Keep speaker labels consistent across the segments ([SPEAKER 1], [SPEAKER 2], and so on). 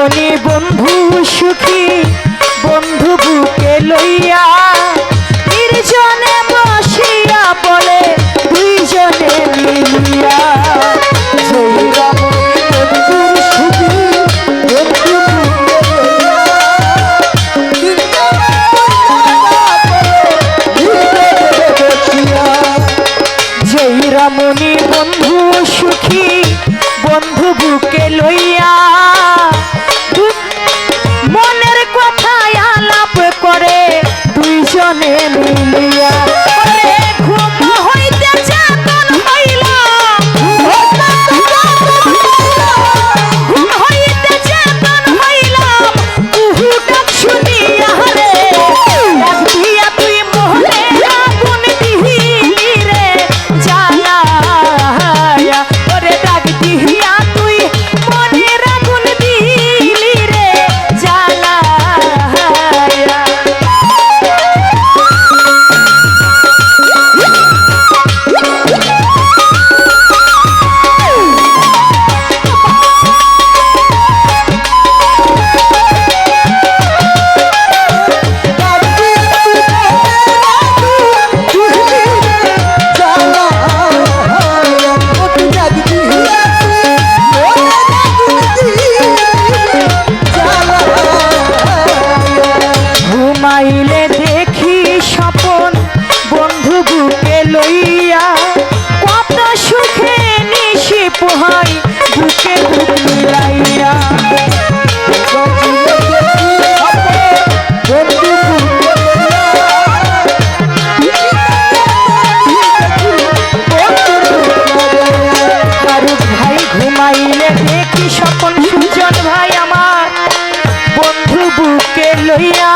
[SPEAKER 1] জীবনে বন্ধু সুখী বন্ধু বুকে লইয়া নির্জনে বসিয়া বলে দুইজনে মিলিয়া। মনি Yeah.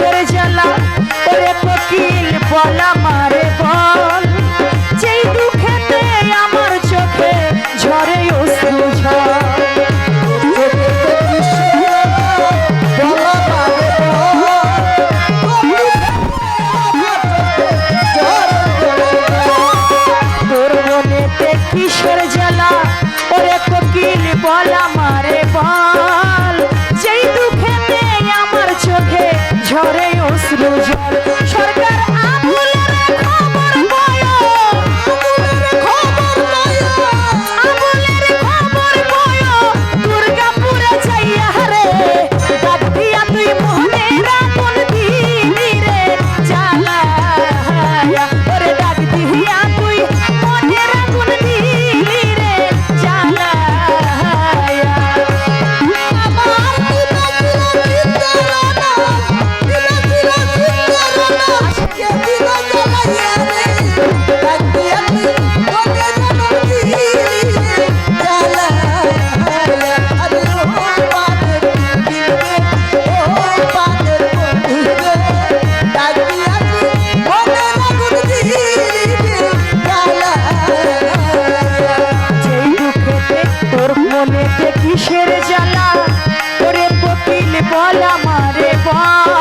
[SPEAKER 1] কিসের জ্বালা, ওরে কোকিল বলা মারে বল। যেই দুঃখেতে আমার চোখে ঝরে অশ্রু কিসের জ্বালা যেই রে বা